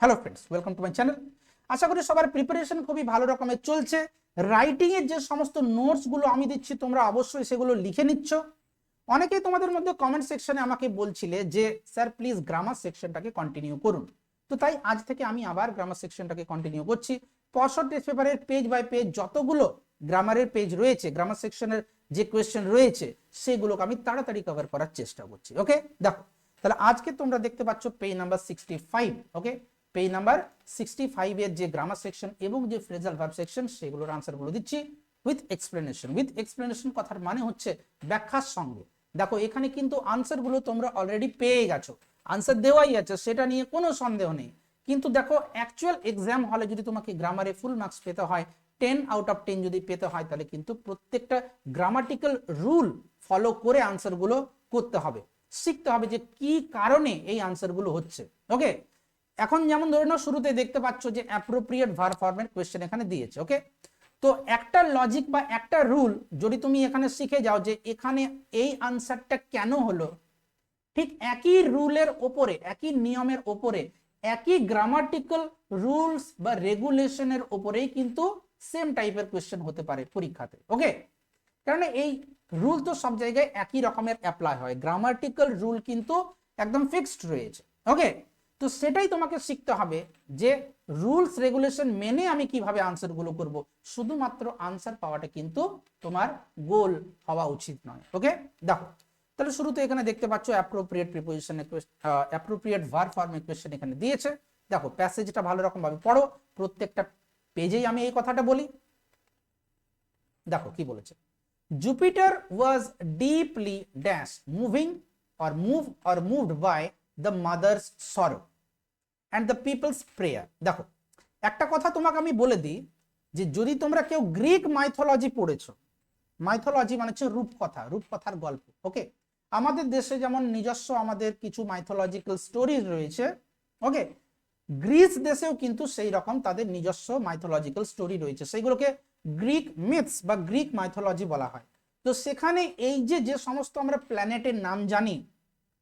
Hello friends welcome to my channel আশা করি সবার preparation খুবই ভালো রকমের চলছে। রাইটিং এর যে সমস্ত নোটসগুলো আমি দিচ্ছি, তোমরা অবশ্যই সেগুলো লিখে নিচ্ছ। অনেকেই তোমাদের মধ্যে কমেন্ট সেকশনে আমাকে বলছিলে যে স্যার প্লিজ গ্রামার সেকশনটাকে কন্টিনিউ করুন। তো তাই আজ থেকে আমি আবার গ্রামার সেকশনটাকে কন্টিনিউ করছি। পরশর টেস্ট পেপারের পেজ বাই পেজ যতগুলো গ্রামারের পেজ রয়েছে গ্রামার সেকশনের যে কোয়েশ্চেন রয়েছে, সেগুলোকে আমি তাড়াতাড়ি কভার করার চেষ্টা করছি ওকে দেখো, তাহলে আজকে তোমরা দেখতে পাচ্ছ page number sixty five okay page number sixty ফাইভের যে গ্রামার সেকশন এবং যে ফ্রেজাল ভার্ব সেকশন সেগুলোর আনসারগুলো দিচ্ছি উইথ এক্সপ্লেনেশন উইথ এক্সপ্লেনেশন কথার মানে হচ্ছে ব্যাখ্যার সঙ্গে। দেখো, এখানে কিন্তু আনসারগুলো তোমরা অলরেডি পেয়ে গেছো। আনসার দেওয়াই আছে, সেটা নিয়ে কোনো সন্দেহ নেই। কিন্তু দেখো অ্যাকচুয়াল এক্সাম হলে যদি তোমাকে গ্রামারে ফুল মার্কস পেতে হয় টেন আউট অফ টেন যদি পেতে হয়, তাহলে কিন্তু প্রত্যেকটা গ্রামাটিক্যাল রুল ফলো করে আনসারগুলো করতে হবে। শিখতে হবে যে কি কারণে এই আনসারগুলো হচ্ছে। ওকে এখন যেমন ধরে নাও শুরুতে দেখতে পাচ্ছ যে অ্যাপ্রোপ্রিয়েট ভার ফর্মেট কোয়েশ্চেন এখানে দিয়েছে ওকে তো একটা লজিক বা একটা রুল যদি তুমি এখানে শিখে যাও যে এখানে এই আনসারটা কেন হলো, ঠিক একই রুলের ওপরে, একই নিয়মের ওপরে, একই গ্রামাটিক্যাল রুলস বা রেগুলেশনের ওপরেই কিন্তু সেম টাইপের কোয়েশ্চেন হতে পারে পরীক্ষাতে ওকে কারণ এই রুল তো সব জায়গায় একই রকমের অ্যাপ্লাই হয় গ্রামাটিক্যাল রুল কিন্তু একদম ফিক্সড রয়েছে ওকে তো সেটাই তোমাকে শিখতে হবে যে রুলস, রেগুলেশন মেনে আমি কীভাবে আনসারগুলো করব। শুধুমাত্র আনসার পাওয়াটা কিন্তু তোমার গোল হওয়া উচিত নয়, ওকে? দেখো, তাহলে শুরুতে এখানে দেখতে পাচ্ছ appropriate preposition appropriate verb form equation এখানে দিয়েছে। দেখো প্যাসেজটা ভালো রকম ভাবে পড়ো, প্রত্যেকটা পেজেই আমি এই কথাটা বলি। দেখো, কি বলেছে? Jupiter was deeply dash moving or move or moved by the mother's sorrow and the people's prayer. দেখো, একটা কথা তোমাকে আমি বলে দিই যে যদি তোমরা কেউ গ্রিক মাইথোলজি পড়েছো মাইথোলজি মানে হচ্ছে রূপকথা, রূপকথার গল্প ওকে আমাদের দেশে যেমন নিজস্ব আমাদের কিছু মাইথোলজিক্যাল স্টোরিজ রয়েছে ওকে গ্রিস দেশেও কিন্তু সেই রকম তাদের নিজস্ব মাইথোলজিক্যাল স্টোরি রয়েছে। সেইগুলোকে গ্রিক মিথস বা গ্রিক মাইথোলজি বলা হয়। তো সেখানে এই যে যে সমস্ত আমরা প্ল্যানেটের নাম জানি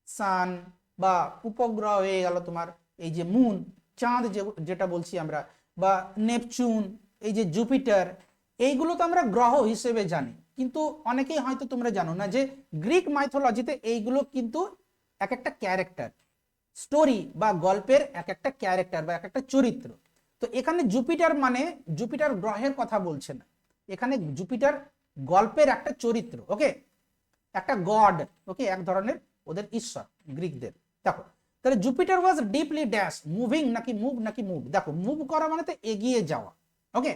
সান বা উপগ্রহ হয়ে গেল তোমার এই যে মুন, চাঁদ যে, যেটা বলছি আমরা, বা নেপচুন, এই যে জুপিটার, এইগুলো তো আমরা গ্রহ হিসেবে জানি। কিন্তু অনেকেই হয়তো তোমরা জানো না যে গ্রিক মাইথোলজিতে এইগুলো কিন্তু এক একটা ক্যারেক্টার স্টোরি বা গল্পের এক একটা ক্যারেক্টার বা এক একটা চরিত্র। তো এখানে জুপিটার মানে জুপিটার গ্রহের কথা বলছে না। এখানে জুপিটার গল্পের একটা চরিত্র ওকে একটা গড ওকে এক ধরনের ওদের ঈশ্বর, গ্রিকদের। দেখো তাহলে Jupiter was deeply dash moving নাকি মুভ নাকি মুভ দেখো মুভ করা মানে তো এগিয়ে যাওয়া ওকে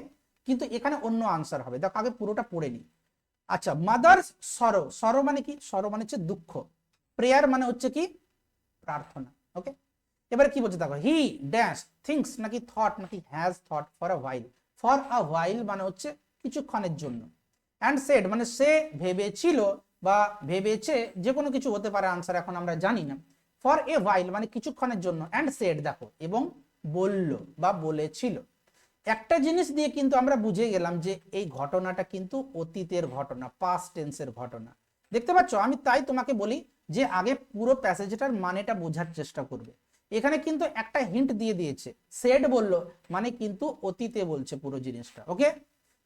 কিন্তু এখানে অন্য আনসার হবে। দেখো, আগে পুরোটা পড়ে নি আচ্ছা মাদার্স সরো সরো মানে কি? সরো মানে হচ্ছে দুঃখ। প্রেয়ার মানে হচ্ছে কি? প্রার্থনা ওকে এবারে কি বলছে দেখো হি ড্যাশ থিংস নাকি থট নাকি has thought for a while for a while মানে হচ্ছে কিছুক্ষণের জন্য। অ্যান্ড সেড মানে সে ভেবেছিল বা ভেবেছে যে কোনো কিছু হতে পারে। আনসার এখন আমরা জানি না। ফর এ হোয়াইল মানে কিছুক্ষণের জন্য অ্যান্ড সেড দেখো, এবং বলল বা বলেছিল। একটা জিনিস দিয়ে কিন্তু আমরা বুঝে গেলাম যে এই ঘটনাটা কিন্তু অতীতের ঘটনা পাস্ট টেন্সের ঘটনা। দেখতে পাচ্ছ? আমি তাই তোমাকে বলি যে আগে পুরো প্যাসেজটার মানেটা বোঝার চেষ্টা করবে। এখানে কিন্তু একটা হিন্ট দিয়ে দিয়েছে। সেড বলল মানে কিন্তু অতীতে বলছে পুরো জিনিসটা ওকে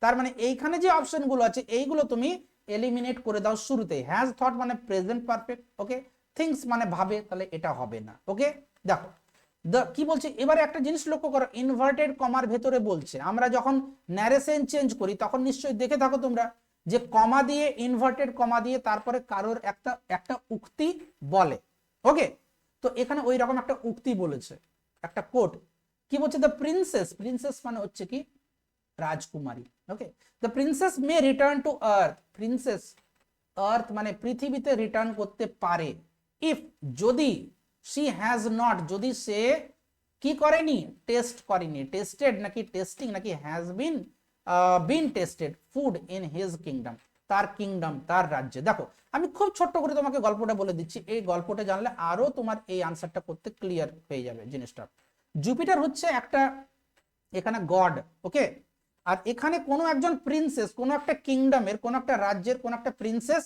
তার মানে এইখানে যে অপশনগুলো আছে, এইগুলো তুমি এলিমিনেট করে দাও শুরুতে হ্যাজ থট মানে প্রেজেন্ট পারফেক্ট ওকে থিংস মানে ভাবে, তাহলে এটা হবে না। ওকে দেখো দ্য কি বলছে? এবারে একটা জিনিস লক্ষ্য করো ইনভার্টেড কমার ভেতরে বলছে, আমরা যখন ন্যারেশন চেঞ্জ করি, তখন নিশ্চয়ই দেখে থাকো তোমরা যে কমা দিয়ে ইনভার্টেড কমা দিয়ে তারপরে কারোর একটা একটা উক্তি বলে। ওকে তো এখানে ওই রকম একটা উক্তি বলেছে, একটা কোট কি বলছে? দ্য প্রিন্সেস প্রিন্সেস মানে হচ্ছে কি? রাজকুমারী। Okay the princess may return to earth princess earth মানে পৃথিবীতে রিটার্ন করতে পারে। ইফ যদি শি হ্যাজ নট যদি সে কি করেনি? টেস্ট করেনি। টেস্টেড নাকি টেস্টিং নাকি has been been tested food in his kingdom তার কিংডম তার রাজ্যে। দেখো, আমি খুব ছোট্ট করে তোমাকে গল্পটা বলে দিচ্ছি। এই গল্পটা জানলে আরও তোমার এই আনসারটা করতে ক্লিয়ার হয়ে যাবে জিনিসটা। জুপিটার হচ্ছে একটা, এখানে গড ওকে আর এখানে কোনো একজন প্রিন্সেস কোনো একটা কিংডমের কোনো একটা রাজ্যের, কোনো একটা প্রিন্সেস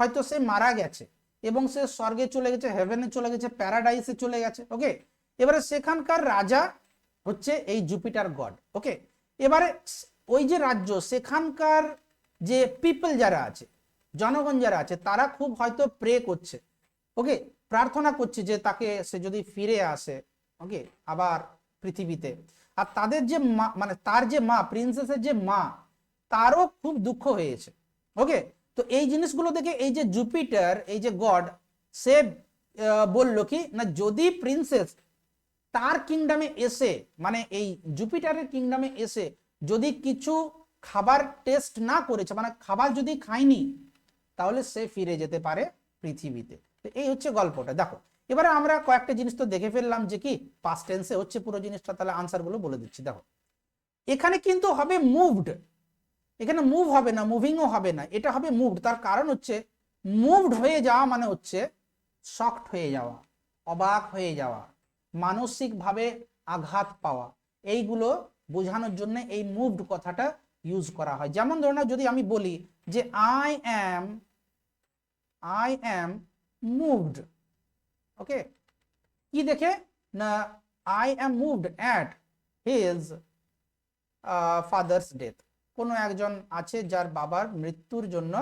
হয়তো সে মারা গেছে। এবং সে স্বর্গে চলে গেছে হেভেনে চলে গেছে প্যারাডাইসে চলে গেছে ওকে এবারে সেখানকার রাজা হচ্ছে এই জুপিটার গড ওকে এবারে ওই যে রাজ্য, সেখানকার যে পিপল যারা আছে, জনগণ যারা আছে, তারা খুব হয়তো প্রে করছে ওকে প্রার্থনা করছে যে তাকে সে যদি ফিরে আসে ওকে আবার পৃথিবীতে। আর তাদের যে মা মানে তার যে মা প্রিন্সেসের যে মা, তারও খুব দুঃখ হয়েছে ওকে তো এই জিনিসগুলো দেখে এই যে জুপিটার এই যে গড সে বলল কি, না, যদি প্রিন্সেস তার কিংডমে এসে মানে এই জুপিটারের কিংডমে এসে যদি কিছু খাবার টেস্ট না করেছে মানে খাবার যদি খায়নি, তাহলে সে ফিরে যেতে পারে পৃথিবীতে। তো এই হচ্ছে গল্পটা। দেখো, এবারে আমরা কয়েকটা জিনিস তো দেখে ফেললাম যে কি পাস্ট টেন্সে হচ্ছে পুরো জিনিসটা, তাহলে আনসারগুলো বলে দিচ্ছি। দেখো, এখানে কিন্তু হবে মুভড এখানে মুভ হবে না মুভিংও হবে না, এটা হবে মুভড তার কারণ হচ্ছে মুভড হয়ে যাওয়া মানে হচ্ছে শক্ট হয়ে যাওয়া, অবাক হয়ে যাওয়া, মানসিকভাবে আঘাত পাওয়া, এইগুলো বোঝানোর জন্য এই মুভড কথাটা ইউজ করা হয়। যেমন ধরুন যদি আমি বলি যে I am I am moved okay কি দেখে? না I am moved at his father's death কোনো একজন আছে যার বাবার মৃত্যুর জন্য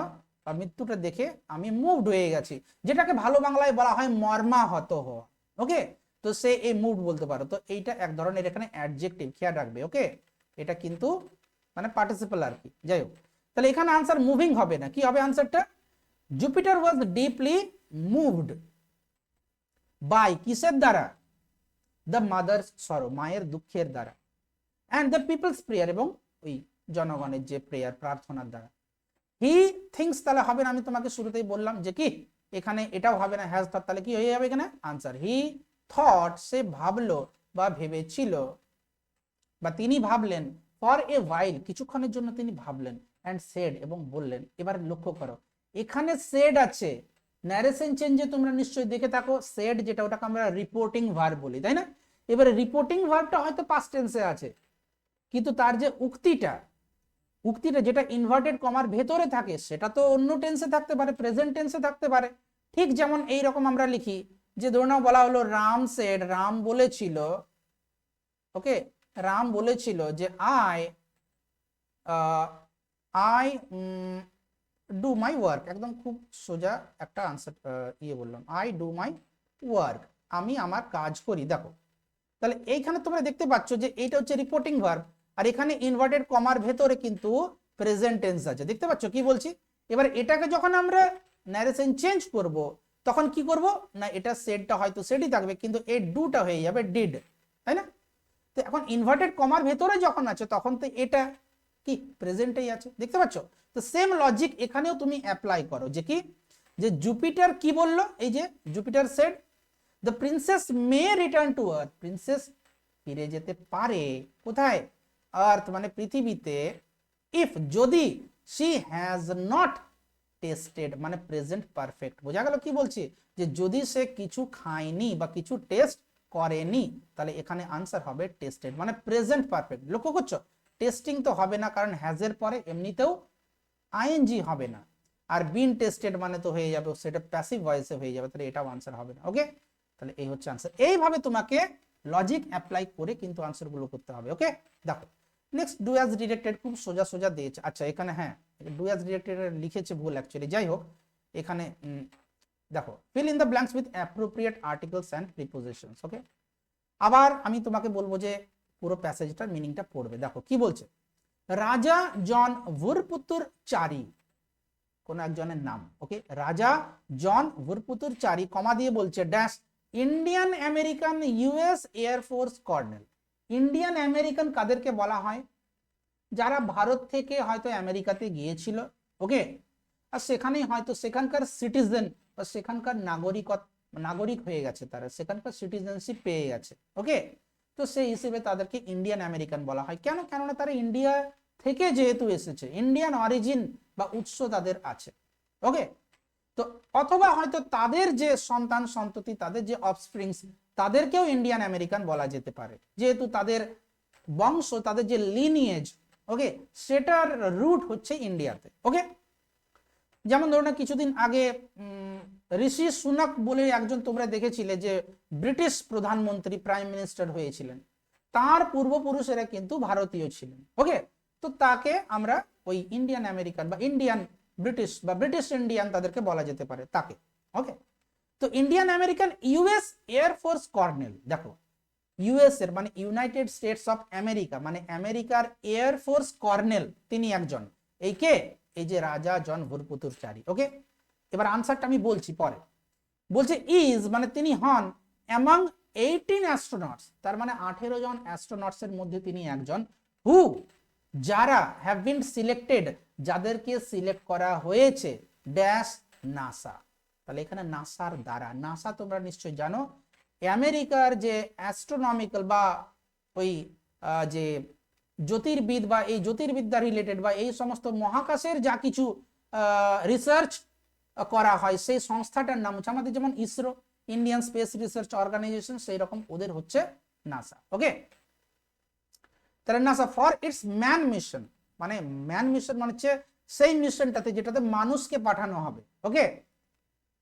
বা মৃত্যুটা দেখে আমি মুভড হয়ে গেছি। যেটাকে ভালো বাংলায় বলা হয় মর্মাহত হওয়া। ওকে? তো সে এই মুড বলতে পারো। তো এইটা এক ধরনের এখানে অ্যাডজেক্টিভ খেয়াল রাখবে, ওকে? এটা কিন্তু মানে পার্টিসিপাল আর কি। যাই হোক। তাহলে এখানে আনসার মুভিং হবে না। কি হবে আনসারটা Jupiter was deeply moved by কিসের দ্বারা? দ্য মাদার্স সরো মায়ের দুঃখের দ্বারা। অ্যান্ড দ্য পিপলস প্রেয়ার এবং ওই জনগণের যে প্রেয়ার প্রার্থনার দ্বারা। হি থিংস তাহলে হবে না, আমি তোমাকে শুরুতেই বললাম যে কি? এখানে এটাও হবে না হ্যাজ থট তাহলে কি হয়ে যাবে এখানে? আনসার হি থট সে ভাবলো বা ভেবেছিল বা তিনি ভাবলেন। ফর এ ভাইল কিছুক্ষণের জন্য তিনি ভাবলেন অ্যান্ড সেড এবং বললেন। এবার লক্ষ্য করো, এখানে সেড আছে। ন্যারেশন চেঞ্জে তোমরা নিশ্চয়ই দেখে থাকো সেড যেটা ওটাকে আমরা রিপোর্টিং ভার বলি, তাই না? এবারে রিপোর্টিং ভার্বটা হয়তো পাস্ট টেন্সে আছে, কিন্তু তার যে উক্তিটা উক্তিটা যেটা ইনভার্টেড কমার ভেতরে থাকে, সেটা তো অন্য টেন্সে থাকতে পারে প্রেজেন্ট টেন্সে থাকতে পারে। ঠিক যেমন এই রকম আমরা লিখি যে, ধরে বলা হলো, রাম সেড রাম বলেছিল ওকে রাম বলেছিল যে I I do my work একদম খুব সোজা একটা আনসার ইয়ে বললাম। আই ডু মাই ওয়ার্ক আমি আমার কাজ করি। দেখো, তাহলে এইখানে তোমরা দেখতে পাচ্ছ যে, এইটা হচ্ছে রিপোর্টিং ভার্ব আর এখানে ইনভার্টেড কমার ভেতরে কিন্তু প্রেজেন্ট টেন্স আছে। দেখতে পাচ্ছ? কি বলছি? এবার এটাকে যখন আমরা ন্যারেশন চেঞ্জ করব, তখন কি করব? না, এটা সেটটা হয়তো সেটই থাকবে, কিন্তু এই ডুটা হয়ে যাবে ডিড তাই না? তো এখন ইনভার্টেড কমার ভেতরে যখন আছে, তখন তো এটা কি? প্রেজেন্টেই আছে। দেখতে পাচ্ছ? তো সেম লজিক এখানেও তুমি অ্যাপ্লাই করো, যে কি? যে জুপিটার কি বলল? এই যে Jupiter said the princess may return to earth princess ফিরে যেতে পারে। কোথায়? আর্থ মানে পৃথিবীতে ইফ যদি শি হ্যাজ নট টেস্টেড মানে প্রেজেন্ট পারফেক্ট বোঝা গেল কি বলছি? যে যদি সে কিছু খায়নি বা কিছু টেস্ট করেনি, তাহলে এখানে আনসার হবে টেস্টেড মানে প্রেজেন্ট পারফেক্ট লক্ষ্য করছ? টেস্টিং তো হবে না, কারণ হ্যাজের পরে এমনিতেও আইএনজি হবে না। আর বিন টেস্টেড মানে তো হয়ে যাবে, সেটা প্যাসিভ ভয়েসে হয়ে যাবে, তাহলে এটাও আনসার হবে না ওকে তাহলে এই হচ্ছে আনসার এইভাবে তোমাকে লজিক অ্যাপ্লাই করে কিন্তু আনসারগুলো করতে হবে ওকে দেখো নেক্সট ডু অ্যাজ ডিরেক্টেড খুব সোজা সোজা দিয়েছে। আচ্ছা এখানে হ্যাঁ ডু অ্যাজ ডিরেক্টেড লিখেছে ভুল অ্যাকচুয়ালি যাই হোক, এখানে দেখো fill in the blanks with appropriate articles and prepositions okay আবার আমি তোমাকে বলব যে পুরো প্যাসেজটার মিনিংটা পড়বে। দেখো, কি বলছে? রাজা জন ভুরপুতুর চারি, কোন একজনের নাম ওকে রাজা জন ভুরপুতুর চারি, কমা দিয়ে বলছে dash Indian American US air force colonel Indian American কাদেরকে বলা হয়? যারা ভারত থেকে হয়তো আমেরিকাতে গিয়েছিল ওকে আর সেখানেই হয়তো সেখানকার সিটিজেন বা সেখানকার নাগরিকত, নাগরিক হয়ে গেছে তারা, সেখানকার সিটিজেনশিপ পেয়ে গেছে ওকে তো সেই হিসেবে তাদেরকে ইন্ডিয়ান আমেরিকান বলা হয়। কেন? কেননা তারা ইন্ডিয়া থেকে যেহেতু এসেছে ইন্ডিয়ান অরিজিন বা উৎস তাদের আছে ওকে তো অথবা হয়তো তাদের যে সন্তান সন্ততি তাদের যে অফস্প্রিংস তাদেরকেও ইন্ডিয়ান আমেরিকান বলা যেতে পারে। যেহেতু তাদের বংশ, তাদের যে লিনিয়েজ ওকে সেটার রুট হচ্ছে ইন্ডিয়াতে ওকে যেমন ধরুন কিছুদিন আগে ঋষি সুনাক বলে একজন তোমরা দেখেছিলে যে ব্রিটিশ প্রধানমন্ত্রী প্রাইম মিনিস্টার হয়েছিলেন। তার পূর্বপুরুষেরা কিন্তু ভারতীয় ছিলেন ওকে তো তাকে আমরা ওই ইন্ডিয়ান আমেরিকান বা ইন্ডিয়ান ব্রিটিশ বা ব্রিটিশ ইন্ডিয়ান তাদেরকে বলা যেতে পারে, তাকে ওকে তো Indian American US air force colonel দেখো ইউএস এর মানে ইউনাইটেড স্টেটস অফ আমেরিকা মানে আমেরিকার এয়ারফোর্স কর্নেল তিনি একজন। এই কে? এই যে রাজা জন ভুরপুতুরচারী ওকে এবার আনসারটা আমি বলছি পরে। বলছে ইজ মানে তিনি হন অ্যামাং এইটিন অ্যাস্ট্রোনটস তার মানে আঠেরো জন অ্যাস্ট্রোনটস এর মধ্যে তিনি একজন। হু যারা হ্যাভ বিন সিলেক্টেড যাদেরকে সিলেক্ট করা হয়েছে, ড্যাশ নাসা। তাহলে এখানে নাসার দ্বারা, নাসা তোমরা নিশ্চয়ই জানো। আমেরিকার যে অ্যাস্ট্রোনমিক্যাল বা ওই যে জ্যোতির্বিদ বা এই জ্যোতির্বিদ্যা রিলেটেড বা এই সমস্ত মহাকাশের যা কিছু রিসার্চ করা হয়, সেই সংস্থাটার নাম হচ্ছে আমাদের যেমন ISRO Indian space research organisation সেই রকম ওদের হচ্ছে নাসা ওকে তাহলে NASA for its man mission মানে ম্যান মিশন মানে হচ্ছে সেই মিশনটাতে যেটাতে মানুষকে পাঠানো হবে ওকে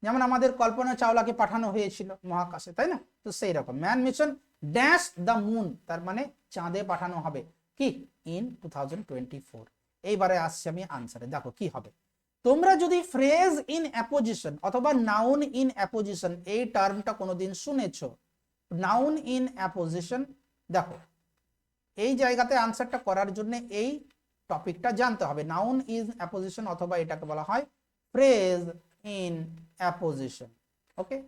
যেমন আমাদের কল্পনা চাওলাকে পাঠানো হয়েছিল মহাকাশে, তাই না? তো সেই রকম। Man mission dash the moon, তার মানে চাঁদে পাঠানো হবে। কি? ইন টু এইবারে আসছে আমি আনসারে দেখো কি হবে। তোমরা যদি ফ্রেজ ইন অ্যাপোজিশন অথবা নাউন ইন অ্যাপোজিশন এই টার্মটা কোনোদিন শুনেছো নাউন ইন অ্যাপোজিশন দেখো, এই জায়গাতে আনসারটা করার জন্য এই টপিকটা জানতে হবে। নাউন ইজ অ্যাপোজিশন অথবা এটাকে বলা হয় ফ্রেজ ইন অ্যাপোজিশন ওকে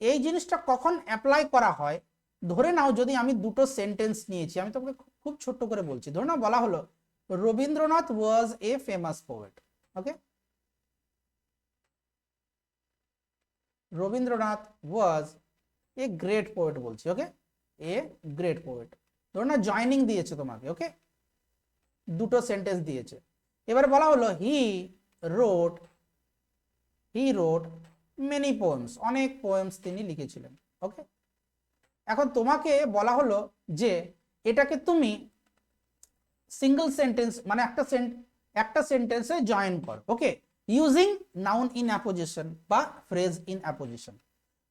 এই জিনিসটা কখন অ্যাপ্লাই করা হয়? ধরে নাও যদি আমি দুটো সেন্টেন্স নিয়েছি, আমি তোমাকে খুব- ছোট্ট করে বলছি। ধরে নাও বলা হলো, Rabindranath was a famous poet okay Rabindranath was a great poet বলছি ওকে এ গ্রেট পোয়েট ধরো না জয়নিং দিয়েছে তোমাকে ওকে দুটো সেন্টেন্স দিয়েছে। এবার বলা হলো he wrote he wrote many poems অনেক পোয়েমস তিনি লিখেছিলেন ওকে এখন তোমাকে বলা হলো যে এটাকে তুমি সিঙ্গেল সেন্টেন্স মানে একটা একটা সেন্টেন্সে জয়েন কর okay using noun in apposition বা ফ্রেজ ইন অ্যাপোজিশন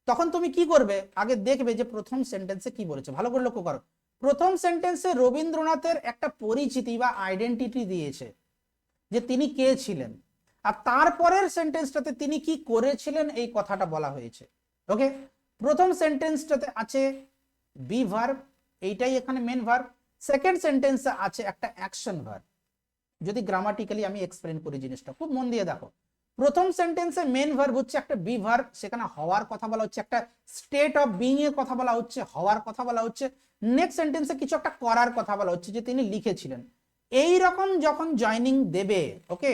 তখন তুমি কি করবে? আগে দেখবে যে প্রথম সেন্টেন্সে কি বলেছে। ভালো করে লক্ষ্য করো। প্রথম সেন্টেন্সে রবীন্দ্রনাথের একটা পরিচিতি বা আইডেন্টিটি দিয়েছে যে তিনি কে ছিলেন। আর তারপরের সেন্টেন্সটাতে তিনি কি করেছিলেন এই কথাটা বলা হয়েছে। ওকে প্রথম সেন্টেন্সটাতে আছে বি ভার্ব এইটাই এখানে মেন ভার্ব সেকেন্ড সেন্টেন্সে আছে একটা অ্যাকশন ভার্ব যদি গ্রামাটিক্যালি আমি এক্সপ্লেন করি জিনিসটা, খুব মন দিয়ে দেখো। প্রথম সেন্টেন্সে মেন ভার্ব হচ্ছে একটা বি ভার্ব সেখানে হওয়ার কথা বলা হচ্ছে। একটা স্টেট অফ বিং এর কথা বলা হচ্ছে, হওয়ার কথা বলা হচ্ছে। নেক্সট সেন্টেন্সে কিছু একটা করার কথা বলা হচ্ছে, যে তিনি লিখেছিলেন। এই রকম যখন জয়নিং দেবে ওকে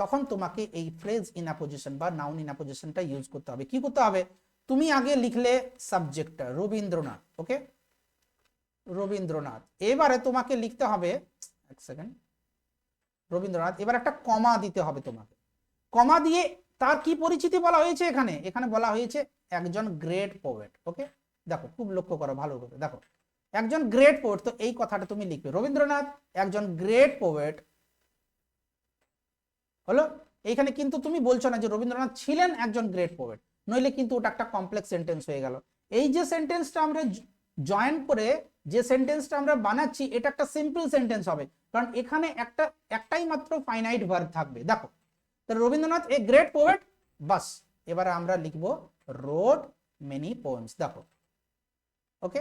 তখন তোমাকে এই ফ্রেজ ইন অ্যাপোজিশন বা নাউন ইন অ্যাপোজিশনটা ইউজ করতে হবে। কি করতে হবে? তুমি আগে লিখলে সাবজেক্টটা রবীন্দ্রনাথ ওকে রবীন্দ্রনাথ। এবারে তোমাকে লিখতে হবে, এক সেকেন্ড রবীন্দ্রনাথ, এবার একটা কমা দিতে হবে তোমাকে। কমা দিয়ে তার কি পরিচিতি বলা হয়েছে এখানে? এখানে বলা হয়েছে একজন গ্রেট পোয়েট ওকে দেখো, খুব লক্ষ্য করো, ভালো করে। দেখো, একজন গ্রেট পোয়েট তো এই কথাটা তুমি লিখবে। রবীন্দ্রনাথ, একজন গ্রেট পোয়েট হলো, এইখানে কিন্তু তুমি বলছো না যে রবীন্দ্রনাথ ছিলেন একজন গ্রেট পোয়েট নইলে কিন্তু ওটা একটা কমপ্লেক্স সেন্টেন্স হয়ে গেল। এই যে সেন্টেন্সটা আমরা জয়েন করে যে সেন্টেন্সটা আমরা বানাচ্ছি, এটা একটা সিম্পল সেন্টেন্স হবে, কারণ এখানে একটা, একটাই মাত্র ফাইনাইট ভার্ব থাকবে। দেখো রবীন্দ্রনাথ এ গ্রেট পোয়েট বাস, এবারে আমরা লিখব রোড মেনি পোয়েমস দেখো ওকে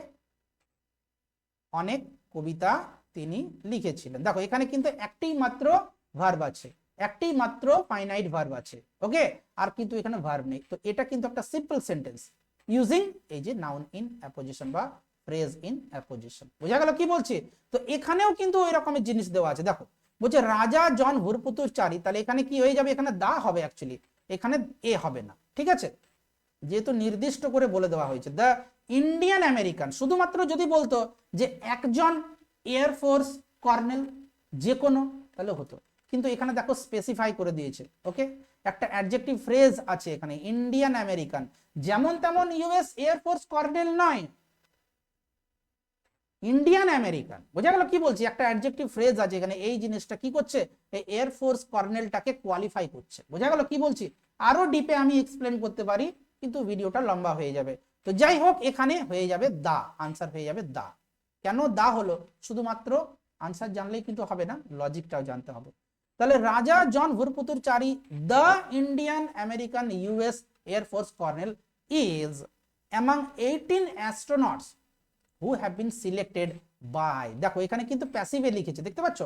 অনেক কবিতা তিনি লিখেছিলেন। দেখো, এখানে কিন্তু একটাই মাত্র ভার্ব আছে। একটাই মাত্র ফাইনাইট ভার্ব আছে ওকে আর কিন্তু এখানে ভার্ব নেই। তো এটা কিন্তু একটা সিম্পল সেন্টেন্স ইউজিং এই যে নাউন ইন অ্যাপোজিশন বা ফ্রেজ ইন অ্যাপোজিশন বোঝা গেল কি বলছি? তো এখানেও কিন্তু ওই রকমের জিনিস দেওয়া আছে। দেখো, বলছে রাজা জন ভুরপুতুর চারি তাহলে এখানে কি হয়ে যাবে? এখানে দা হবে অ্যাকচুয়ালি এখানে এ হবে না, ঠিক আছে? যেহেতু নির্দিষ্ট করে বলে দেওয়া হয়েছে দ্য ইন্ডিয়ান আমেরিকান শুধুমাত্র যদি বলতো যে একজন এয়ারফোর্স কর্নেল যে কোনো, তাহলে হতো। কিন্তু এখানে দেখো স্পেসিফাই করে দিয়েছে ওকে একটা অ্যাডজেক্টিভ ফ্রেজ আছে এখানে ইন্ডিয়ান আমেরিকান যেমন তেমন ইউএস এয়ারফোর্স কর্নেল নয়। ইন্ডিয়ান আমেরিকান বোঝা গেল কি বলছি? একটা অ্যাডজেক্টিভ ফ্রেজ আছে এখানে, এই জিনিসটা কি করছে? এই এয়ারফোর্স কর্নেলটাকে কোয়ালিফাই করছে। বোঝা গেল কি বলছি? আরও ডিপে আমি এক্সপ্লেন করতে পারি, কিন্তু ভিডিওটা লম্বা হয়ে যাবে। তো যাই হোক, এখানে হয়ে যাবে দা আনসার হয়ে যাবে দা। কেন দা হলো? শুধুমাত্র আনসার জানলেই কিন্তু হবে না লজিকটাও জানতে হবে। তাহলে Raja John Vurputoor Chari the Indian American US air force colonel is among eighteen astronauts who have been selected by দেখো এখানে কিন্তু প্যাসিভে লিখেছে, দেখতে পাচ্ছ?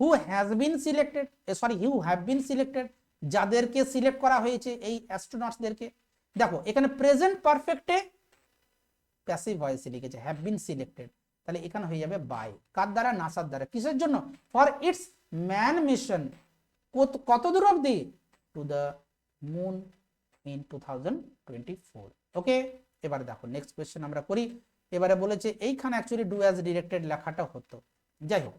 Who has been selected sorry who have been selected যাদেরকে সিলেক্ট করা হয়েছে এই অ্যাস্ট্রোনটসদেরকে দেখো, এখানে প্রেজেন্ট পারফেক্টে প্যাসিভ ভয়েসে লিখেছে হ্যাভ বিন সিলেক্টেড তাহলে এখানে হয়ে যাবে বাই কার দ্বারা? নাসার দ্বারা। কিসের জন্য? For its man mission. কত দূর অবধি? To the moon in to okay এবারে দেখো নেক্সট কোয়েশ্চেন আমরা করি। এবারে বলেছে, এইখানে অ্যাকচুয়ালি ডু অ্যাজ ডিরেক্টেড লেখাটা হতো। যাই হোক।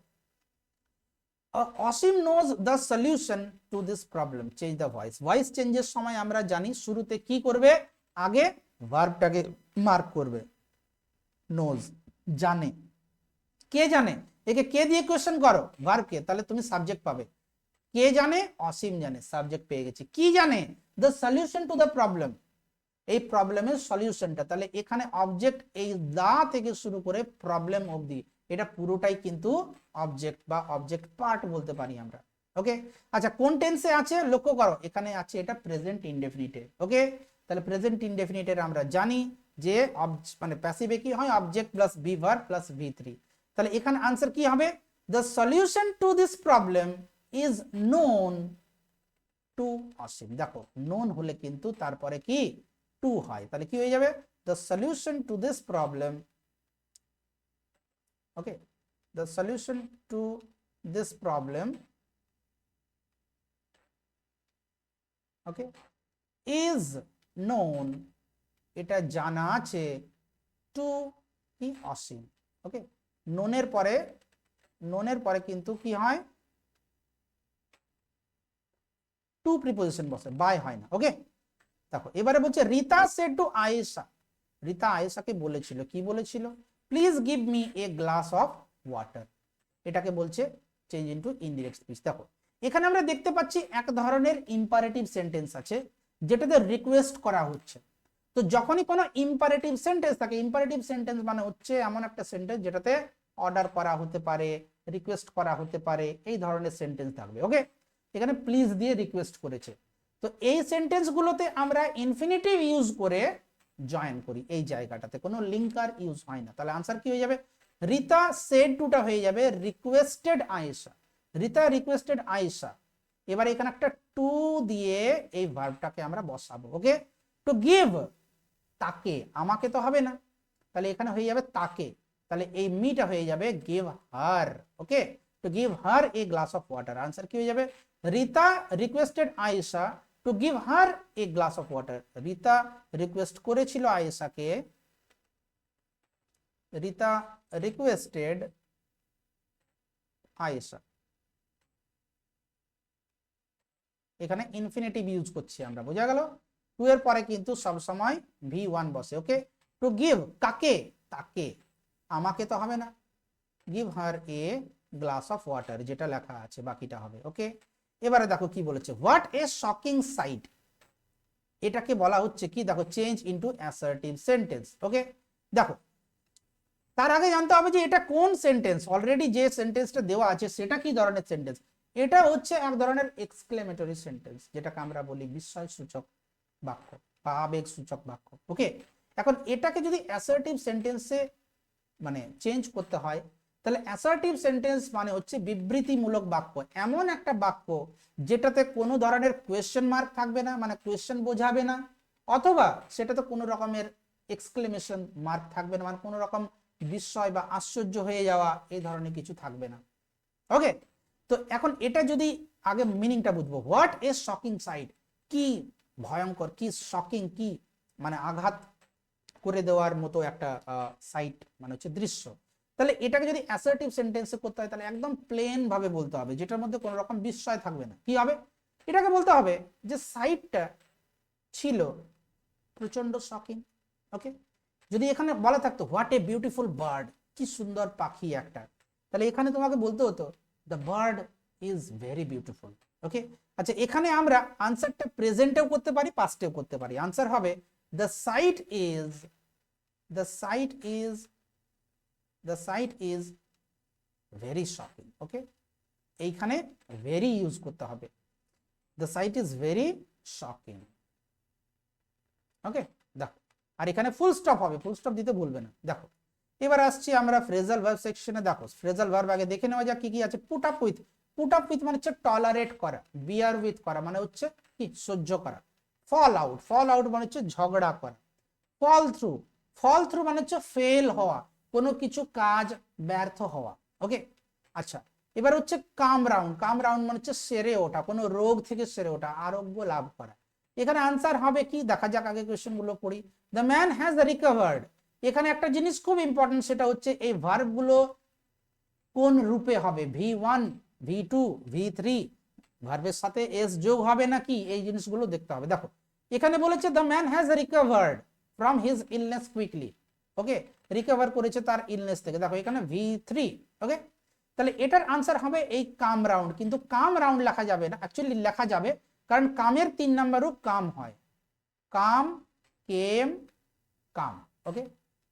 Asim knows the solution to this problem change the voice voice চেঞ্জের সময় আমরা জানি শুরুতে কি করবে? আগে ভার্বটাকে মার্ক করবে। নোজ জানে। কে জানে? একে কে দিয়ে কোয়েশ্চেন করো? ভার্বকে তাহলে তুমি সাবজেক্ট পাবে। কে জানে? অসীম জানে। সাবজেক্ট পেয়ে গেছে। কি জানে? The solution to the problem এই প্রবলেমের সলিউশনটা তাহলে এখানে অবজেক্ট এই দা থেকে শুরু করে প্রবলেম অবধি, এটা পুরোটাই কিন্তু অবজেক্ট বা অবজেক্ট পার্ট বলতে পারি আমরা। ওকে আচ্ছা কোন টেন্সে আছে? লক্ষ্য করো, এখানে আছে এটা প্রেজেন্ট ইনডেফিনিটে ওকে তাহলে প্রেজেন্ট ইনডেফিনিটের আমরা জানি যে মানে প্যাসিভে কি হয়? Object plus V verb plus V three তাহলে এখানে আনসার কি হবে? The solution to this problem is known to Asim. দেখো নোন হলে কিন্তু তারপরে কি? টু হয়। তাহলে কি হয়ে যাবে? The solution to this problem okay, the solution to this problem okay, is known এটা জানা আছে টু কি? অসীম। ওকে নোনের পরে নোনের পরে কিন্তু কি হয়? টু প্রিপোজিশন বসে বাই হয় না ওকে দেখো, এবারে বলছে, রিতা সেড টু আয়েশা। রিতা আয়েশাকে বলেছিল, কি বলেছিল? Please give me a glass of water এটাকে বলছে চেঞ্জ ইন্টু ইনডিরেক্ট স্পিচ দেখো, এখানে আমরা দেখতে পাচ্ছি এক ধরনের ইম্পারেটিভ সেন্টেন্স আছে, যেটাতে রিকোয়েস্ট করা হচ্ছে। তো যখনই কোনো ইম্পারেটিভ সেন্টেন্স থাকে ইম্পারেটিভ সেন্টেন্স মানে হচ্ছে এমন একটা সেন্টেন্স যেটাতে অর্ডার করা হতে পারে রিকোয়েস্ট করা হতে পারে, এই ধরনের সেন্টেন্স থাকবে ওকে এখানে প্লিজ দিয়ে রিকোয়েস্ট করেছে। তো এই সেন্টেন্সগুলোতে আমরা ইনফিনিটিভ ইউজ করে জয়েন করি, এই জায়গাটাতে। কোনো লিঙ্কার ইউজ হয় না। তাহলে আনসার কি হয়ে যাবে? রিতা সেড টুটা হয়ে যাবে রিকোয়েস্টেড আয়েশা। রিতা রিকোয়েস্টেড আয়েশা। এবার এখানে একটা টু দিয়ে এই ভার্বটাকে আমরা বসাবো ওকে টু গিভ তাকে, আমাকে তো হবে না। তাহলে এখানে হয়ে যাবে তাকে। তাহলে এই মিটা হয়ে যাবে give her okay to give her a glass of water answer কি হয়ে যাবে? Rita requested Ayesha to give her a glass of water Rita request করেছিল আয়েশাকে রিতা রিকোয়েস্টেড আয়েশা এখানে ইনফিনিটিভ ইউজ করছি আমরা, বোঝা গেল? টু এর পরে কিন্তু সব সময় ভি ওয়ান বসে ওকে টু গিভ কাকে? তাকে। আমাকে তো হবে না। Give her a glass of water যেটা লেখা আছে, বাকিটা হবে ওকে এবারে দেখো কি বলেছে হোয়াট এ শকিং সাইট এটাকে বলা হচ্ছে কি? দেখো change into assertive sentence okay দেখো, তার আগে জানতে হবে যে এটা কোন সেন্টেন্স অলরেডি যে সেন্টেন্সটা দেওয়া আছে, সেটা কি ধরনের সেন্টেন্স এটা হচ্ছে এক ধরনের এক্সক্লেমেটরি সেন্টেন্স যেটাকে আমরা বলি বিস্ময় সূচক বাক্য বা আবেগ সূচক বাক্য ওকে এখন এটাকে যদি অ্যাসার্টিভ সেন্টেন্সে মানে চেঞ্জ করতে হয়, তাহলে অ্যাসার্টিভ সেন্টেন্স মানে হচ্ছে বিবৃতিমূলক বাক্য। এমন একটা বাক্য যেটাতে কোনো ধরনের কোয়েশ্চেন মার্ক থাকবে না মানে কোয়েশ্চেন বোঝাবে না, অথবা সেটাতে কোনো রকমের এক্সক্লেমেশন মার্ক থাকবে না মানে কোনো রকম বিস্ময় বা আশ্চর্য হয়ে যাওয়া এই ধরনের কিছু থাকবে না। ওকে তো এখন এটা যদি আগে মিনিংটা বুঝব হোয়াট এ শকিং সাইড কি ভয়ঙ্কর, কি শকিং কি মানে আঘাত করে দেওয়ার মতো একটা সাইট মানে হচ্ছে দৃশ্য। তাহলে এটাকে যদি অ্যাসার্টিভ সেন্টেন্সে করতে হয়, তাহলে একদম প্লেন ভাবে বলতে হবে, যেটার মধ্যে কোনো রকম বিস্ময় থাকবে না। কি হবে? এটাকে বলতে হবে যে সাইটটা ছিল প্রচণ্ড শকিং ওকে যদি এখানে বলা থাকতো হোয়াট এ বিউটিফুল বার্ড কি সুন্দর পাখি একটা। তাহলে এখানে তোমাকে বলতে হতো the bird is very beautiful okay আচ্ছা এখানে আমরা আনসারটা প্রেজেন্টেও করতে পারি পাস্টেও করতে পারি। আনসার হবে the sight is the sight is the sight is very shocking okay এইখানে ভেরি ইউজ করতে হবে। The sight is very shocking okay দেখো, আর এখানে ফুল স্টপ হবে ফুল স্টপ দিতে ভুলবে না। দেখো, এবার আসছি আমরা ফ্রেজাল ভার্ব সেকশনে দেখো ফ্রেজাল ভার্ব আগে দেখে নেওয়া যাক কি কি আছে। Put up with put up with মানে হচ্ছে টলারেট করা বিয়ার উইথ করা মানে হচ্ছে কি? সহ্য করা। ফল আউট ফল আউট মানে হচ্ছে ঝগড়া করা। ফল থ্রু ফল থ্রু মানে হচ্ছে ফেল হওয়া। কোনো কিছু কাজ ব্যর্থ হওয়া। ওকে আচ্ছা। এবার হচ্ছে কাম রাউন্ড কাম রাউন্ড মানে হচ্ছে সেরে ওঠা। কোনো রোগ থেকে সেরে ওঠা, আরোগ্য লাভ করা। এখানে আনসার হবে কি? দেখা যাক আগে কোয়েশ্চেনগুলো পড়ি। দ্য ম্যান হ্যাজ রিকভার্ড এখানে একটা জিনিস খুব ইম্পর্টেন্ট সেটা হচ্ছে এই ভার্বগুলো কোন রূপে হবে? V one V two V three ভার্বের সাথে এস যোগ হবে নাকি? এই জিনিসগুলো দেখতে হবে। দেখো এখানে বলেছে the man has recovered from his illness quickly okay recover করেছে তার ইলনেস থেকে। দেখো, এখানে ভি থ্রি ওকে তাহলে এটার আনসার হবে এই কাম রাউন্ড কিন্তু কাম রাউন্ড লেখা যাবে না। অ্যাকচুয়ালি লেখা যাবে, কারণ কামের তিন নাম্বারও কাম হয়। কাম, কেম, কাম ওকে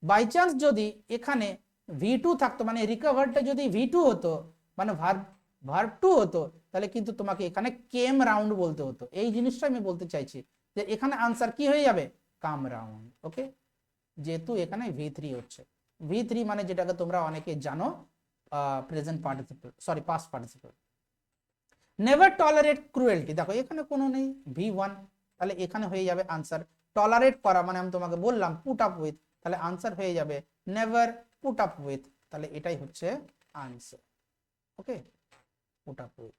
বাই চান্স যদি এখানে ভি টু থাকতো মানে রিকভারটা যদি ভি টু হতো মানে ভার্ব ভার্ব টু হতো, তাহলে কিন্তু তোমাকে এখানে কেম রাউন্ড বলতে হতো। এই জিনিসটা আমি বলতে চাইছি। যে এখানে আনসার কি হয়ে যাবে? কাম রাউন্ড ওকে যেহেতু এখানে ভি থ্রি হচ্ছে। ভি থ্রি মানে যেটাকে তোমরা অনেকে জানো present participle sorry past participle never tolerate cruelty দেখো, এখানে কোনো নেই ভি ওয়ান তাহলে এখানে হয়ে যাবে আনসার টলারেট করা মানে আমি তোমাকে বললাম পুট আপ উইথ তাহলে আনসার হয়ে যাবে নেভার পুট আপ উইথ তাহলে এটাই হচ্ছে answer okay put up with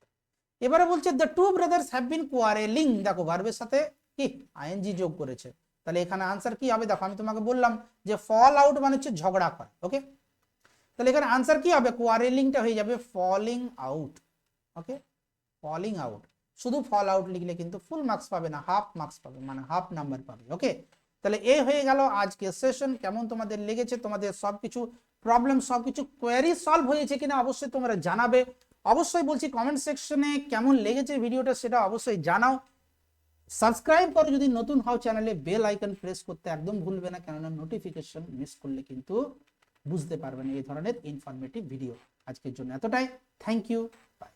এবারে বলছে the two brothers have been quarreling দেখো ভার্বের সাথে কি? আইএনজি যোগ করেছে। তাহলে এখানে আনসার কি হবে? দেখো, আমি তোমাকে বললাম যে ফল আউট মানে হচ্ছে ঝগড়া করা ওকে তাহলে এখানে আনসার কি হবে? কোয়ারেলিংটা হয়ে যাবে falling out okay falling out শুধু ফল আউট লিখলে কিন্তু ফুল মার্কস পাবে না হাফ মার্কস পাবে মানে হাফ নাম্বার পাবে ওকে তাহলে এই হয়ে গেল আজকের সেশন কেমন তোমাদের লেগেছে? তোমাদের সবকিছু প্রবলেম সবকিছু কোয়ারি সলভ হয়েছে কিনা অবশ্যই তোমরা জানাবে। অবশ্যই বলছি কমেন্ট সেকশনে কেমন লেগেছে ভিডিওটা সেটা অবশ্যই জানাও। সাবস্ক্রাইব করে যদি নতুন হও চ্যানেলে, বেল আইকন প্রেস করতে একদম ভুলবে না, কেননা নোটিফিকেশন মিস করলে কিন্তু বুঝতে পারবে না এই ধরনের ইনফরমেটিভ ভিডিও আজকের জন্য এতটাই। Thank you by